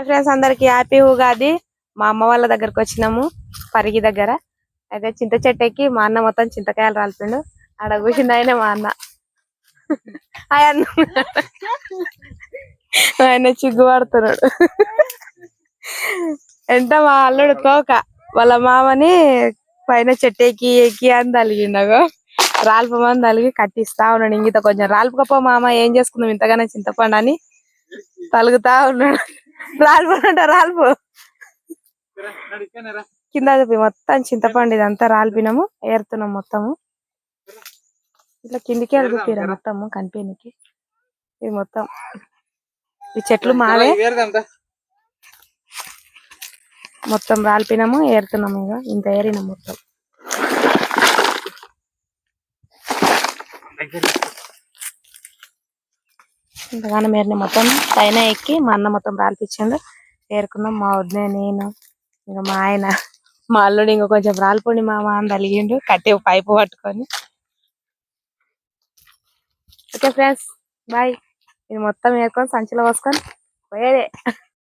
Hi friends అందరికి happy Ugadi. మా అమ్మ వాళ్ళ దగ్గరకు వచ్చినాము పరిగి దగ్గర. అయితే చింత చెట్టు ఎక్కి మా అన్న మొత్తం చింతకాయలు రాలిపిండు. ఆడ కూర్చుంది ఆయన మా అన్న. హాయ్ అన్న. ఆయన చిగ్గు పడుతున్నాడు. ఎంత మా అల్లుడు తోక. వాళ్ళ మామని పైన చెట్టు ఎక్కి ఎక్కి అని తలిగిండగో. రాల్పమని తలిగి కట్టిస్తా ఉన్నాడు. ఇంగిత కొంచెం రాల్పకపో మామ ఏం చేసుకుందాం ఇంతగానే చింతపండు అని తలుగుతా ఉన్నాడు. రాలిపోనంట రాలిపో. కింద చూపి మొత్తం చింతపండు ఇదంతా రాలిపినాము ఏరుతున్నాం మొత్తము. ఇట్లా కిందికి అడుగుతారా మొత్తము కనిపించకి ఇది మొత్తం. ఈ చెట్లు మావే. మొత్తం రాలిపినాము ఏరుతున్నాము ఇక ఇంత ఏరినాం మొత్తం. ఇంతగానో మేరిన మొత్తం పైన ఎక్కి మా అన్న మొత్తం రాలిపించిండు. ఏరుకున్నాం. మా వదిన నేను ఇంకా మా ఆయన మా అల్లుడు ఇంకా కొంచెం రాలిపోండి మా మా అని తలిగిండు. కట్టే పైపు పట్టుకొని. Okay friends bye. ఇది మొత్తం ఏరుకొని సంచిలో పోసుకొని పోయేదే.